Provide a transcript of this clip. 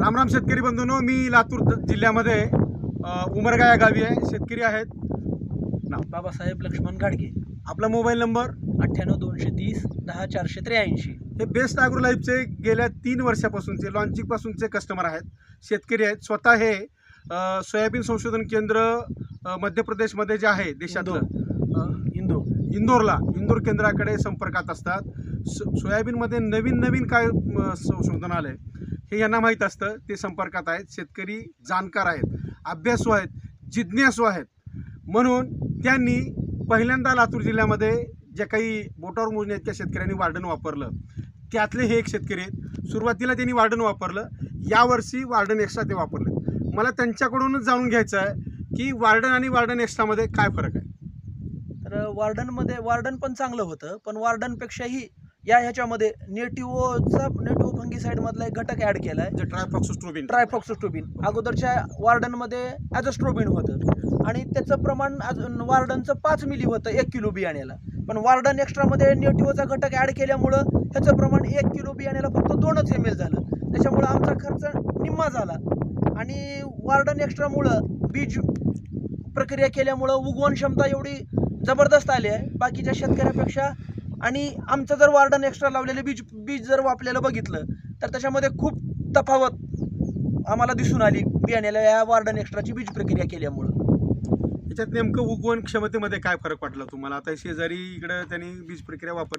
रामराम शेतकरी बंधूंनो मी लातूर जिल्ह्यामध्ये उमरगा या गावी आहे. शेतकरी आहेत. बाबासाहेब लक्ष्मण गाडगे. आपला मोबाईल नंबर? अठ्ठ्याण्णव दोनशे तीस दहा चारशे त्र्याऐंशी. हे बेस्ट ॲग्रो लाईफचे गेल्या तीन वर्षापासूनचे लॉन्चिंगपासूनचे कस्टमर आहेत. शेतकरी आहेत. स्वतः हे सोयाबीन संशोधन केंद्र मध्य प्रदेशमध्ये जे आहे देशातलं अ, इंदू इंदोरला इंदोर केंद्राकडे संपर्कात असतात. सो सोयाबीनमध्ये नवीन नवीन काय म, संशोधन आलं आहे हे यांना माहीत असतं ते संपर्कात आहेत शेतकरी जाणकार आहेत अभ्यासू आहेत जिज्ञासू आहेत. म्हणून त्यांनी पहिल्यांदा लातूर जिल्ह्यामध्ये जे काही बोटावर मोजण्या इतक्या शेतकऱ्यांनी वार्डन वापरलं. त्यातले हे एक शेतकरी आहेत. सुरुवातीला त्यांनी वार्डन वापरलं. यावर्षी वार्डन एक्स्ट्रा ते वापरले मला त्यांच्याकडूनच जाणून घ्यायचं आहे की वार्डन आणि वार्डन एक्स्ट्रामध्ये काय फरक आहे. तर वार्डनमध्ये वार्डन पण चांगलं होतं पण वार्डनपेक्षाही या ह्याच्यामध्ये नेटिओचा नेटिओ फंगीसाईड मधला एक घटक ॲड केला आहे जे ट्रायफॉक्सोस्ट्रोबिन ट्रायफॉक्सोस्टोबिन अगोदरच्या वार्डनमध्ये ॲझोस्ट्रोबिन होतं. आणि त्याचं प्रमाण अजून वार्डनचं पाच मिली होतं एक किलो बियाण्याला. पण वार्डन एक्स्ट्रामध्ये नेटिओचा घटक ॲड केल्यामुळं ह्याचं प्रमाण एक किलो बियाण्याला फक्त दोनच एम एल झालं. त्याच्यामुळं आमचा खर्च निम्मा झाला. आणि वार्डन एक्स्ट्रामुळं बीज प्रक्रिया केल्यामुळं उगवण क्षमता एवढी जबरदस्त आली आहे. बाकीच्या शेतकऱ्यापेक्षा आणि आमचं जर वार्डन एक्स्ट्रा लावलेलं बीज बीज जर आपल्याला बघितलं तर त्याच्यामध्ये खूप तफावत आम्हाला दिसून आली बियाण्याला या वार्डन एक्स्ट्राची बीज प्रक्रिया केल्यामुळं. याच्यात नेमकं उगवण क्षमतेमध्ये काय फरक वाटला तुम्हाला? आता शेजारी इकडं त्यांनी बीज प्रक्रिया वापरली